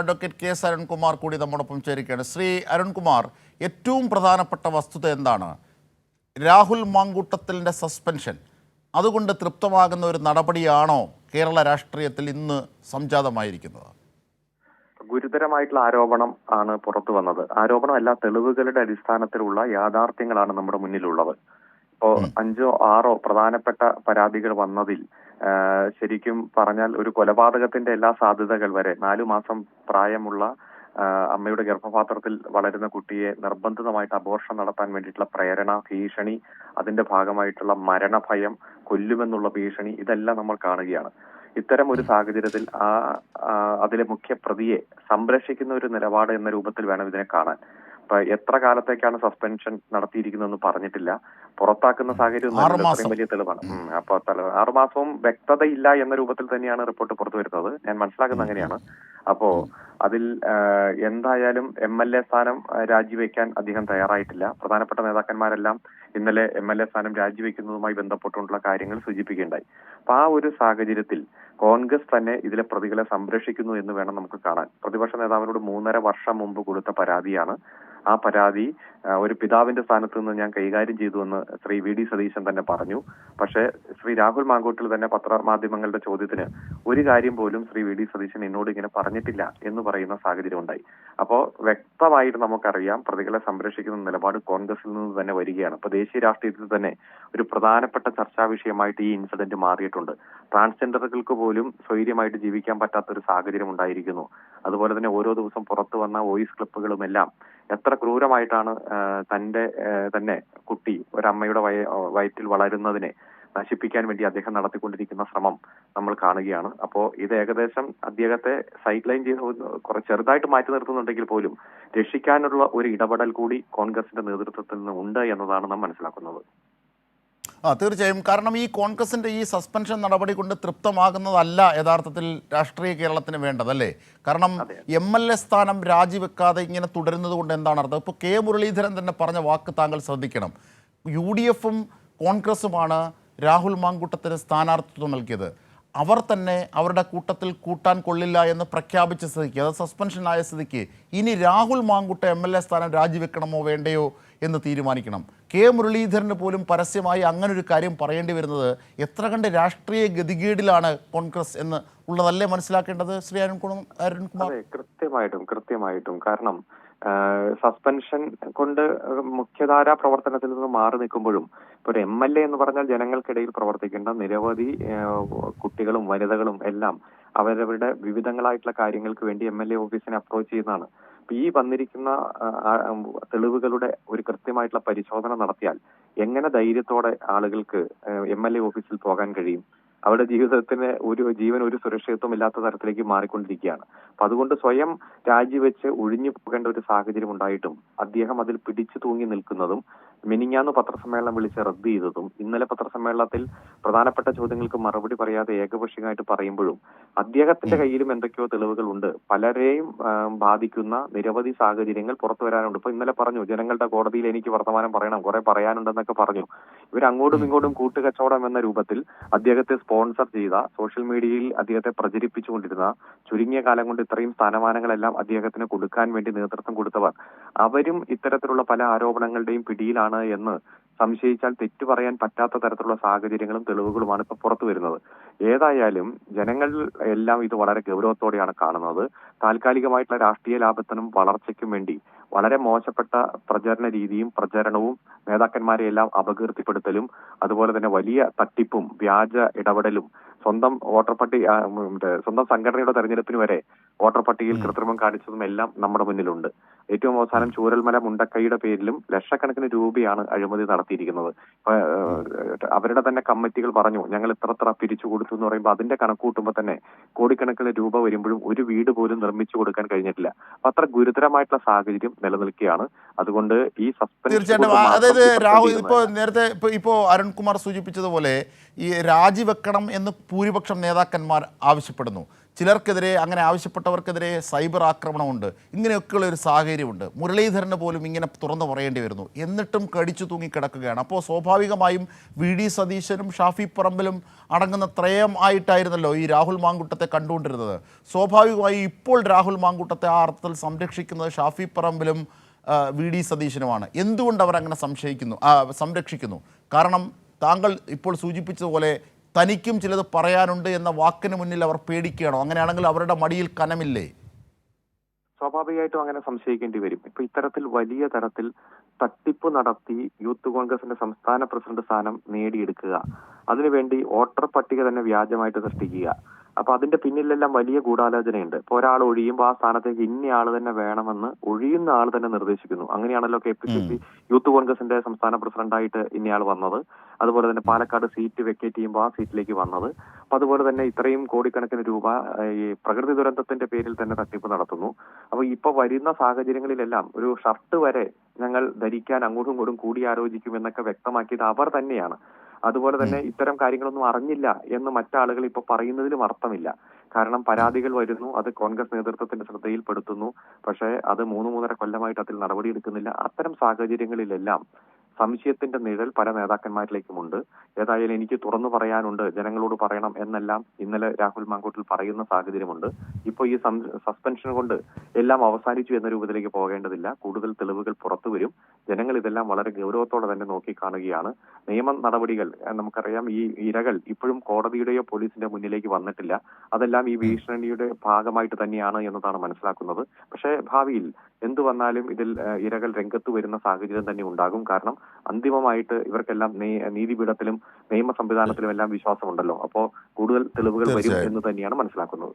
Advocate K S Arunkumar കൂടി നമ്മോടൊപ്പം ചേരുകയാണ്. ശ്രീ അരുൺകുമാർ ഏറ്റവും പ്രധാനപ്പെട്ട വസ്തുത എന്താണ്? രാഹുൽ മാങ്കൂട്ടത്തിലിന്റെ സസ്പെൻഷൻ. അതുകൊണ്ട് തൃപ്തമാകുന്ന ഒരു നടപടിയാണോ കേരള രാഷ്ട്രീയത്തിൽ ഇന്ന് സംജാതമായിരിക്കുന്നത്? ഗുരുതരമായിട്ടുള്ള ആരോപണം ആണ് പുറത്തു വന്നത്. ആരോപണമല്ല തെളിവുകളുടെ അടിസ്ഥാനത്തിലുള്ള യാഥാർത്ഥ്യങ്ങളാണ് നമ്മുടെ മുന്നിലുള്ളത്. ഇപ്പോ അഞ്ചോ ആറോ പ്രധാനപ്പെട്ട പരാതികൾ വന്നതിൽ ശരിക്കും പറഞ്ഞാൽ ഒരു കൊലപാതകത്തിന്റെ എല്ലാ സാധ്യതകൾ വരെ നാലു മാസം പ്രായമുള്ള അമ്മയുടെ ഗർഭപാത്രത്തിൽ വളരുന്ന കുട്ടിയെ നിർബന്ധിതമായിട്ട് അബോർഷൻ നടത്താൻ വേണ്ടിയിട്ടുള്ള പ്രേരണ ഭീഷണി അതിന്റെ ഭാഗമായിട്ടുള്ള മരണഭയം കൊല്ലുമെന്നുള്ള ഭീഷണി ഇതെല്ലാം നമ്മൾ കാണുകയാണ്. ഇത്തരം ഒരു സാഹചര്യത്തിൽ ആ അതിലെ മുഖ്യ പ്രതിയെ സംരക്ഷിക്കുന്ന ഒരു നിലപാട് എന്ന രൂപത്തിൽ വേണം ഇതിനെ കാണാൻ. എത്ര കാലത്തേക്കാണ് സസ്പെൻഷൻ നടത്തിയിരിക്കുന്നതെന്ന് പറഞ്ഞിട്ടില്ല. പുറത്താക്കുന്ന സാഹചര്യം. ഇത്രയും വലിയ തെളിവാണ്. അപ്പൊ ആറുമാസവും വ്യക്തതയില്ല എന്ന രൂപത്തിൽ തന്നെയാണ് റിപ്പോർട്ട് പുറത്തു വരുന്നത് ഞാൻ മനസ്സിലാക്കുന്നത് അങ്ങനെയാണ്. അപ്പോ അതിൽ എന്തായാലും എം എൽ എ സ്ഥാനം രാജിവെക്കാൻ അദ്ദേഹം തയ്യാറായിട്ടില്ല. പ്രധാനപ്പെട്ട നേതാക്കന്മാരെല്ലാം ഇന്നലെ എം എൽ എ സ്ഥാനം രാജിവെക്കുന്നതുമായി ബന്ധപ്പെട്ടുകൊണ്ടുള്ള കാര്യങ്ങൾ സൂചിപ്പിക്കുകയുണ്ടായി. അപ്പൊ ആ ഒരു സാഹചര്യത്തിൽ കോൺഗ്രസ് തന്നെ ഇതിലെ പ്രതികളെ സംരക്ഷിക്കുന്നു എന്ന് വേണം നമുക്ക് കാണാൻ. പ്രതിപക്ഷ നേതാവിനോട് മൂന്നര വർഷം മുമ്പ് കൊടുത്ത പരാതിയാണ്. ആ പരാതി ഒരു പിതാവിന്റെ സ്ഥാനത്ത് നിന്ന് ഞാൻ കൈകാര്യം ചെയ്തു എന്ന് ശ്രീ വി ഡി സതീശൻ തന്നെ പറഞ്ഞു. പക്ഷേ ശ്രീ രാഹുൽ മാങ്കോട്ടിൽ തന്നെ പത്രമാധ്യമങ്ങളുടെ ചോദ്യത്തിന് ഒരു കാര്യം പോലും ശ്രീ വി ഡി സതീശൻ എന്നോട് ഇങ്ങനെ പറഞ്ഞിട്ടില്ല എന്ന് പറയുന്ന സാഹചര്യം ഉണ്ടായി. അപ്പോ വ്യക്തമായിട്ട് നമുക്കറിയാം പ്രതികളെ സംരക്ഷിക്കുന്ന നിലപാട് കോൺഗ്രസിൽ നിന്ന് തന്നെ വരികയാണ്. അപ്പൊ ദേശീയ രാഷ്ട്രീയത്തിൽ തന്നെ ഒരു പ്രധാനപ്പെട്ട ചർച്ചാ വിഷയമായിട്ട് ഈ ഇൻസിഡന്റ് മാറിയിട്ടുണ്ട്. ട്രാൻസ്ജെൻഡറുകൾക്ക് പോലും സ്വൈര്യമായിട്ട് ജീവിക്കാൻ പറ്റാത്ത ഒരു സാഹചര്യം ഉണ്ടായിരിക്കുന്നു. അതുപോലെ തന്നെ ഓരോ ദിവസം പുറത്തു വന്ന വോയിസ് ക്ലിപ്പുകളും എല്ലാം എത്ര ക്രൂരമായിട്ടാണ് തന്റെ തന്നെ കുട്ടി ഒരമ്മയുടെ വയ വയറ്റിൽ വളരുന്നതിനെ നശിപ്പിക്കാൻ വേണ്ടി അദ്ദേഹം നടത്തിക്കൊണ്ടിരിക്കുന്ന ശ്രമം നമ്മൾ കാണുകയാണ്. അപ്പോൾ ഇത് ഏകദേശം അദ്ദേഹത്തെ സൈഡ് ലൈൻ ചെയ്ത് കുറെ ചെറുതായിട്ട് മാറ്റി നിർത്തുന്നുണ്ടെങ്കിൽ പോലും രക്ഷിക്കാനുള്ള ഒരു ഇടപെടൽ കൂടി കോൺഗ്രസിന്റെ നേതൃത്വത്തിൽ നിന്ന് ഉണ്ട് എന്നതാണ് നാം മനസ്സിലാക്കുന്നത്. ആ തീർച്ചയായും. കാരണം ഈ കോൺഗ്രസിന്റെ ഈ സസ്പെൻഷൻ നടപടി കൊണ്ട് തൃപ്തമാകുന്നതല്ല യഥാർത്ഥത്തിൽ രാഷ്ട്രീയ കേരളത്തിന് വേണ്ടതല്ലേ കാരണം എം എൽ എ സ്ഥാനം രാജിവെക്കാതെ ഇങ്ങനെ തുടരുന്നത് കൊണ്ട് എന്താണ് അർത്ഥം? ഇപ്പോൾ കെ മുരളീധരൻ തന്നെ പറഞ്ഞ വാക്ക് താങ്കൾ ശ്രദ്ധിക്കണം. യു ഡി എഫും കോൺഗ്രസുമാണ് രാഹുൽ മാങ്കൂട്ടത്തിന് സ്ഥാനാർത്ഥിത്വം നൽകിയത്. അവർ തന്നെ അവരുടെ കൂട്ടത്തിൽ കൂട്ടാൻ കൊള്ളില്ല എന്ന് പ്രഖ്യാപിച്ച സ്ഥിതിക്ക് അത് സസ്പെൻഷനായ സ്ഥിതിക്ക് ഇനി Rahul Mankootta M L A സ്ഥാനം രാജിവെക്കണമോ വേണ്ടയോ എന്ന് തീരുമാനിക്കണം. കെ മുരളീധരന് പോലും പരസ്യമായി അങ്ങനൊരു കാര്യം പറയേണ്ടി വരുന്നത് എത്ര കണ്ട് രാഷ്ട്രീയ ഗതികേടിലാണ് കോൺഗ്രസ് എന്ന് ഉള്ളതല്ലേ മനസ്സിലാക്കേണ്ടത് ശ്രീ അരുൺകുമാർ? അരുൺകുമാർ കൃത്യമായിട്ടും കൃത്യമായിട്ടും കാരണം സസ്പെൻഷൻ കൊണ്ട് മുഖ്യധാരാ പ്രവർത്തനത്തിൽ നിന്ന് മാറി നിൽക്കുമ്പോഴും ഇപ്പൊ ഒരു എം എൽ എ എന്ന് പറഞ്ഞാൽ ജനങ്ങൾക്കിടയിൽ പ്രവർത്തിക്കേണ്ട നിരവധി കുട്ടികളും വനിതകളും എല്ലാം അവരവരുടെ വിവിധങ്ങളായിട്ടുള്ള കാര്യങ്ങൾക്ക് വേണ്ടി എം എൽ എ ഓഫീസിനെ അപ്രോച്ച് ചെയ്യുന്നതാണ്. ഈ വന്നിരിക്കുന്ന തെളിവുകളുടെ ഒരു കൃത്യമായിട്ടുള്ള പരിശോധന നടത്തിയാൽ എങ്ങനെ ധൈര്യത്തോടെ ആളുകൾക്ക് എം എൽ എ ഓഫീസിൽ പോകാൻ കഴിയും? അവരുടെ ജീവിതത്തിന് ഒരു ജീവൻ ഒരു സുരക്ഷിതത്വം ഇല്ലാത്ത തരത്തിലേക്ക് മാറിക്കൊണ്ടിരിക്കുകയാണ്. അപ്പൊ അതുകൊണ്ട് സ്വയം രാജിവെച്ച് ഒഴിഞ്ഞു പോകേണ്ട ഒരു സാഹചര്യം ഉണ്ടായിട്ടും അദ്ദേഹം അതിൽ പിടിച്ചു തൂങ്ങി നിൽക്കുന്നതും മിനിങ്ങാന്ന് പത്രസമ്മേളനം വിളിച്ച് റദ്ദ് ചെയ്തതും ഇന്നലെ പത്രസമ്മേളനത്തിൽ പ്രധാനപ്പെട്ട ചോദ്യങ്ങൾക്ക് മറുപടി പറയാതെ ഏകപക്ഷീയമായിട്ട് പറയുമ്പോഴും അദ്ദേഹത്തിന്റെ കയ്യിലും എന്തൊക്കെയോ തെളിവുകൾ ഉണ്ട് പലരെയും ബാധിക്കുന്ന നിരവധി സാഹചര്യങ്ങൾ പുറത്തു വരാനുണ്ട്. ഇപ്പൊ ഇന്നലെ പറഞ്ഞു ജനങ്ങളുടെ കോടതിയിൽ എനിക്ക് വർത്തമാനം പറയണം കുറെ പറയാനുണ്ടെന്നൊക്കെ പറഞ്ഞു. ഇവർ അങ്ങോട്ടും ഇങ്ങോട്ടും കൂട്ടുകച്ചവടം എന്ന രൂപത്തിൽ അദ്ദേഹത്തെ സ്പോൺസർ ചെയ്ത സോഷ്യൽ മീഡിയയിൽ അദ്ദേഹത്തെ പ്രചരിപ്പിച്ചുകൊണ്ടിരുന്ന ചുരുങ്ങിയ കാലം കൊണ്ട് ഇത്രയും സ്ഥാനമാനങ്ങളെല്ലാം അദ്ദേഹത്തിന് കൊടുക്കാൻ വേണ്ടി നേതൃത്വം കൊടുത്തവർ. അവരും ഇത്തരത്തിലുള്ള പല ആരോപണങ്ങളുടെയും പിടിയിലാണ് എന്ന് സംശയിച്ചാൽ തെറ്റു പറയാൻ പറ്റാത്ത തരത്തിലുള്ള സാഹചര്യങ്ങളും തെളിവുകളുമാണ് ഇപ്പൊ പുറത്തു വരുന്നത്. ഏതായാലും ജനങ്ങൾ എല്ലാം ഇത് വളരെ ഗൗരവത്തോടെയാണ് കാണുന്നത്. താൽക്കാലികമായിട്ടുള്ള രാഷ്ട്രീയ ലാഭത്തിനും വളർച്ചയ്ക്കും വേണ്ടി വളരെ മോശപ്പെട്ട പ്രചരണ രീതിയും പ്രചരണവും നേതാക്കന്മാരെ എല്ലാം അപകീർത്തിപ്പെടുത്തലും അതുപോലെ തന്നെ വലിയ തട്ടിപ്പും വ്യാജ ഇടപെടലും സ്വന്തം വോട്ടർ പട്ടിക ആ, ഉം, മറ്റേ സ്വന്തം സംഘടനയുടെ തെരഞ്ഞെടുപ്പിന് വരെ വോട്ടർ പട്ടികയിൽ കൃത്രിമം കാണിച്ചതും എല്ലാം നമ്മുടെ മുന്നിലുണ്ട്. ഏറ്റവും അവസാനം ചൂരൽമല മുണ്ടക്കൈയുടെ പേരിലും ലക്ഷക്കണക്കിന് രൂപയാണ് അഴിമതി നടത്തിയിരിക്കുന്നത്. അവരുടെ തന്നെ കമ്മിറ്റികൾ പറഞ്ഞു ഞങ്ങൾ ഇത്ര ഇത്ര പിരിച്ചു കൊടുത്തു എന്ന് പറയുമ്പോൾ അതിന്റെ കണക്കൂട്ടുമ്പോൾ തന്നെ കോടിക്കണക്കിന് രൂപ വരുമ്പോഴും ഒരു വീട് പോലും നിർമ്മിച്ചു കൊടുക്കാൻ കഴിഞ്ഞിട്ടില്ല. അപ്പൊ അത്ര ഗുരുതരമായിട്ടുള്ള സാഹചര്യം നിലനിൽക്കുകയാണ്. അതുകൊണ്ട് ഈ സസ്പെൻഷൻ തീർച്ചയായിട്ടും. അതായത് രാഹുൽ ഇപ്പോൾ നേരത്തെ ഇപ്പോൾ ഇപ്പോൾ അരുൺകുമാർ സൂചിപ്പിച്ചതുപോലെ ഈ രാജിവെക്കണം എന്ന് ഭൂരിപക്ഷം നേതാക്കന്മാർ ആവശ്യപ്പെടുന്നു. ചിലർക്കെതിരെ അങ്ങനെ ആവശ്യപ്പെട്ടവർക്കെതിരെ സൈബർ ആക്രമണമുണ്ട്. ഇങ്ങനെയൊക്കെയുള്ള ഒരു സാഹചര്യമുണ്ട്. മുരളീധരന് പോലും ഇങ്ങനെ തുറന്നു പറയേണ്ടി വരുന്നു. എന്നിട്ടും കടിച്ചു തൂങ്ങി കിടക്കുകയാണ്. അപ്പോൾ സ്വാഭാവികമായും വി ഡി സതീശനും ഷാഫി പറമ്പിലും അടങ്ങുന്ന ത്രയം ആയിട്ടായിരുന്നല്ലോ ഈ രാഹുൽ മാങ്കുട്ടത്തെ കണ്ടുകൊണ്ടിരുന്നത്. സ്വാഭാവികമായി ഇപ്പോൾ രാഹുൽ മാങ്കുട്ടത്തെ ആ അർത്ഥത്തിൽ സംരക്ഷിക്കുന്നത് ഷാഫി പറമ്പിലും വി ഡി സതീശനുമാണ്. എന്തുകൊണ്ട് അവർ അങ്ങനെ സംശയിക്കുന്നു സംരക്ഷിക്കുന്നു? കാരണം താങ്കൾ ഇപ്പോൾ സൂചിപ്പിച്ചതുപോലെ തനിക്കും ചിലത് പറയാനുണ്ട് എന്ന വാക്കിന് മുന്നിൽ അവർ പേടിക്കുകയാണോ? അങ്ങനെയാണെങ്കിൽ അവരുടെ മടിയിൽ കനമില്ലേ? സ്വാഭാവികമായിട്ടും അങ്ങനെ സംശയിക്കേണ്ടി വരും. ഇപ്പൊ ഇത്തരത്തിൽ വലിയ തരത്തിൽ തട്ടിപ്പ് നടത്തി യൂത്ത് കോൺഗ്രസിന്റെ സംസ്ഥാന പ്രസിഡന്റ് സ്ഥാനം നേടിയെടുക്കുക. അതിനുവേണ്ടി വോട്ടർ പട്ടിക തന്നെ വ്യാജമായിട്ട് സൃഷ്ടിക്കുക. അപ്പൊ അതിന്റെ പിന്നിലെല്ലാം വലിയ ഗൂഢാലോചനയുണ്ട്. ഇപ്പൊ ഒരാൾ ഒഴിയുമ്പോൾ ആ സ്ഥാനത്തേക്ക് ഇന്ന ആൾ തന്നെ വേണമെന്ന് ഒഴിയുന്ന ആൾ തന്നെ നിർദ്ദേശിക്കുന്നു. അങ്ങനെയാണല്ലോ K P C C youth കോൺഗ്രസിന്റെ സംസ്ഥാന പ്രസിഡന്റായിട്ട് ഇന്നയാൾ വന്നത്. അതുപോലെ തന്നെ പാലക്കാട് സീറ്റ് വെക്കേറ്റ് ചെയ്യുമ്പോൾ ആ സീറ്റിലേക്ക് വന്നത്. അപ്പൊ അതുപോലെ തന്നെ ഇത്രയും കോടിക്കണക്കിന് രൂപ ഈ പ്രകൃതി ദുരന്തത്തിന്റെ പേരിൽ തന്നെ തട്ടിപ്പ് നടത്തുന്നു. അപ്പൊ ഇപ്പൊ വരുന്ന സാഹചര്യങ്ങളിലെല്ലാം ഒരു ഷർട്ട് വരെ ഞങ്ങൾ ധരിക്കാൻ അങ്ങോട്ടും ഇങ്ങോട്ടും കൂടിയാലോചിക്കും എന്നൊക്കെ വ്യക്തമാക്കിയത് അവർ തന്നെയാണ്. അതുപോലെ തന്നെ ഇത്തരം കാര്യങ്ങളൊന്നും അറിഞ്ഞില്ല എന്ന് മറ്റാളുകൾ ഇപ്പൊ പറയുന്നതിലും അർത്ഥമില്ല. കാരണം പരാതികൾ വരുന്നു അത് കോൺഗ്രസ് നേതൃത്വത്തിന്റെ ശ്രദ്ധയിൽപ്പെടുത്തുന്നു പക്ഷേ അത് മൂന്ന് മൂന്നര കൊല്ലമായിട്ട് അതിൽ നടപടിയെടുക്കുന്നില്ല. അത്തരം സാഹചര്യങ്ങളിലെല്ലാം സംശയത്തിന്റെ നിഴൽ പല നേതാക്കന്മാരിലേക്കുമുണ്ട്. ഏതായാലും എനിക്ക് തുറന്നു പറയാനുണ്ട് ജനങ്ങളോട് പറയണം എന്നെല്ലാം ഇന്നലെ രാഹുൽ മാങ്കൂട്ടിൽ പറയുന്ന സാഹചര്യമുണ്ട്. ഇപ്പോൾ ഈ സസ്പെൻഷൻ കൊണ്ട് എല്ലാം അവസാനിച്ചു എന്ന രൂപത്തിലേക്ക് പോകേണ്ടതില്ല. കൂടുതൽ തെളിവുകൾ പുറത്തു വരും. ജനങ്ങൾ ഇതെല്ലാം വളരെ ഗൗരവത്തോടെ തന്നെ നോക്കിക്കാണുകയാണ് നിയമ നടപടികൾ നമുക്കറിയാം ഈ ഇരകൾ ഇപ്പോഴും കോടതിയുടെയോ പോലീസിന്റെ മുന്നിലേക്ക് വന്നിട്ടില്ല. അതെല്ലാം ഈ ഭീഷണിയുടെ ഭാഗമായിട്ട് തന്നെയാണ് എന്നതാണ് മനസ്സിലാക്കുന്നത്. പക്ഷേ ഭാവിയിൽ എന്തു വന്നാലും ഇതിൽ ഇരകൾ രംഗത്ത് വരുന്ന സാഹചര്യം തന്നെ ഉണ്ടാകും. കാരണം അന്തിമമായിട്ട് ഇവർക്കെല്ലാം നീ- നീതിപീഠത്തിലും നിയമ സംവിധാനത്തിലും എല്ലാം വിശ്വാസമുണ്ടല്ലോ. അപ്പോ കൂടുതൽ തെളിവുകൾ വരും എന്ന് തന്നെയാണ് മനസ്സിലാക്കുന്നത്.